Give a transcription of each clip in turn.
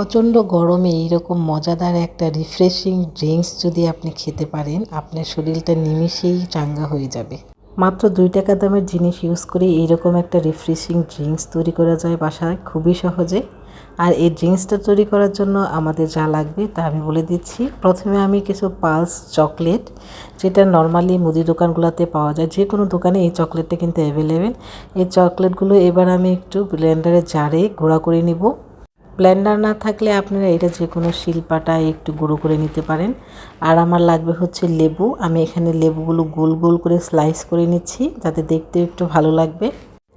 প্রচণ্ড গরমে এইরকম মজাদার একটা রিফ্রেশিং ড্রিঙ্কস যদি আপনি খেতে পারেন, আপনার শরীরটা নিমিষেই চাঙ্গা হয়ে যাবে। মাত্র দুই টাকা দামের জিনিস ইউজ করে এইরকম একটা রিফ্রেশিং ড্রিঙ্কস তৈরি করা যায় বাসায়, খুবই সহজে। আর এই ড্রিঙ্কসটা তৈরি করার জন্য আমাদের যা লাগবে তা আমি বলে দিচ্ছি। প্রথমে আমি কিছু পালস চকলেট যেটা নর্মালি মুদি দোকানগুলোতে পাওয়া যায়। যে কোনো দোকানে এই চকলেটটা কিন্তু অ্যাভেলেবেল এই চকলেটগুলো এবার আমি একটু ব্লেন্ডারে জারে গুঁড়া করে নিব। ব্লেন্ডার না থাকলে আপনারা এটা যে কোনো শিলপাটায় একটু গুঁড়ো করে নিতে পারেন। আর আমার লাগবে হচ্ছে লেবু। আমি এখানে লেবুগুলো গোল গোল করে স্লাইস করে নিচ্ছি যাতে দেখতে একটু ভালো লাগবে।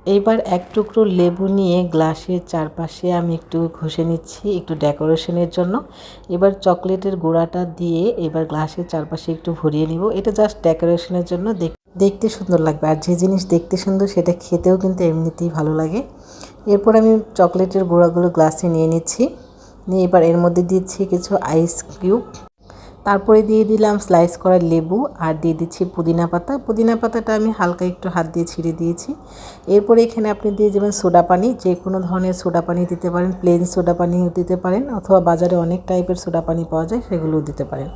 এইবার এক টুকরো লেবু নিয়ে গ্লাসের চারপাশে আমি একটু ঘষে নিচ্ছি একটু ডেকোরেশনের জন্য। এবার চকলেটের গোড়াটা দিয়ে এবার গ্লাসের চারপাশে একটু ভরিয়ে নিব। এটা জাস্ট ডেকোরেশনের জন্য দেখতে সুন্দর লাগবে। আর যে জিনিস দেখতে সুন্দর সেটা খেতেও কিন্তু এমনিতেই ভালো লাগে। এরপর আমি চকলেটের গুঁড়াগুলো গ্লাসে নিয়ে নিচ্ছি। নিয়ে এবার এর মধ্যে দিচ্ছি কিছু আইস কিউব তারপরে দিয়ে দিলাম স্লাইস করা লেবু আর দিয়ে দিচ্ছি পুদিনা পাতা। পুদিনা পাতাটা আমি হালকা একটু হাত দিয়ে ছিঁড়ে দিয়েছি। এরপরে এখানে আপনি দিয়ে যাবেন সোডা পানি। যে কোনো ধরনের সোডা পানি দিতে পারেন প্লেন সোডা পানিও দিতে পারেন অথবা বাজারে অনেক টাইপের সোডা পানি পাওয়া যায়, সেগুলোও দিতে পারেন।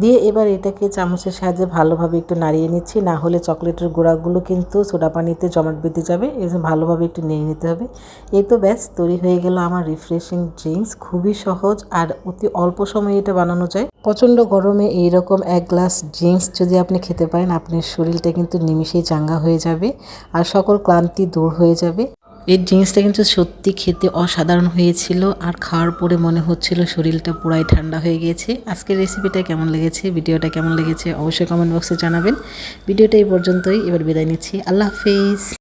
দিয়ে এবার এটাকে চামচের সাহায্যে ভালোভাবে একটু নাড়িয়ে নিচ্ছি। না হলে চকলেটের গোড়াগুলো কিন্তু সোডা পানিতে জমাট বেঁধে যাবে। এই ভালোভাবে একটু নিয়ে নিতে হবে। এই তো ব্যাস, তৈরি হয়ে গেল আমার রিফ্রেশিং ড্রিঙ্কস খুবই সহজ আর অতি অল্প সময়ে এটা বানানো যায়। প্রচণ্ড গরমে এইরকম এক গ্লাস ড্রিঙ্কস যদি আপনি খেতে পারেন, আপনার শরীরটা কিন্তু নিমিশেই চাঙ্গা হয়ে যাবে আর সকল ক্লান্তি দূর হয়ে যাবে। এই জিনিসটা কিন্তু সত্যি খেতে অসাধারণ হয়েছিল আর খাওয়ার পরে মনে হচ্ছিল শরীরটা পুরাই ঠান্ডা হয়ে গিয়েছে আজকের রেসিপিটা কেমন লেগেছে? ভিডিওটা কেমন লেগেছে? অবশ্যই কমেন্ট বক্সে জানাবেন। ভিডিওটা এই পর্যন্তই। এবার বিদায় নিচ্ছি। আল্লাহ হাফিজ।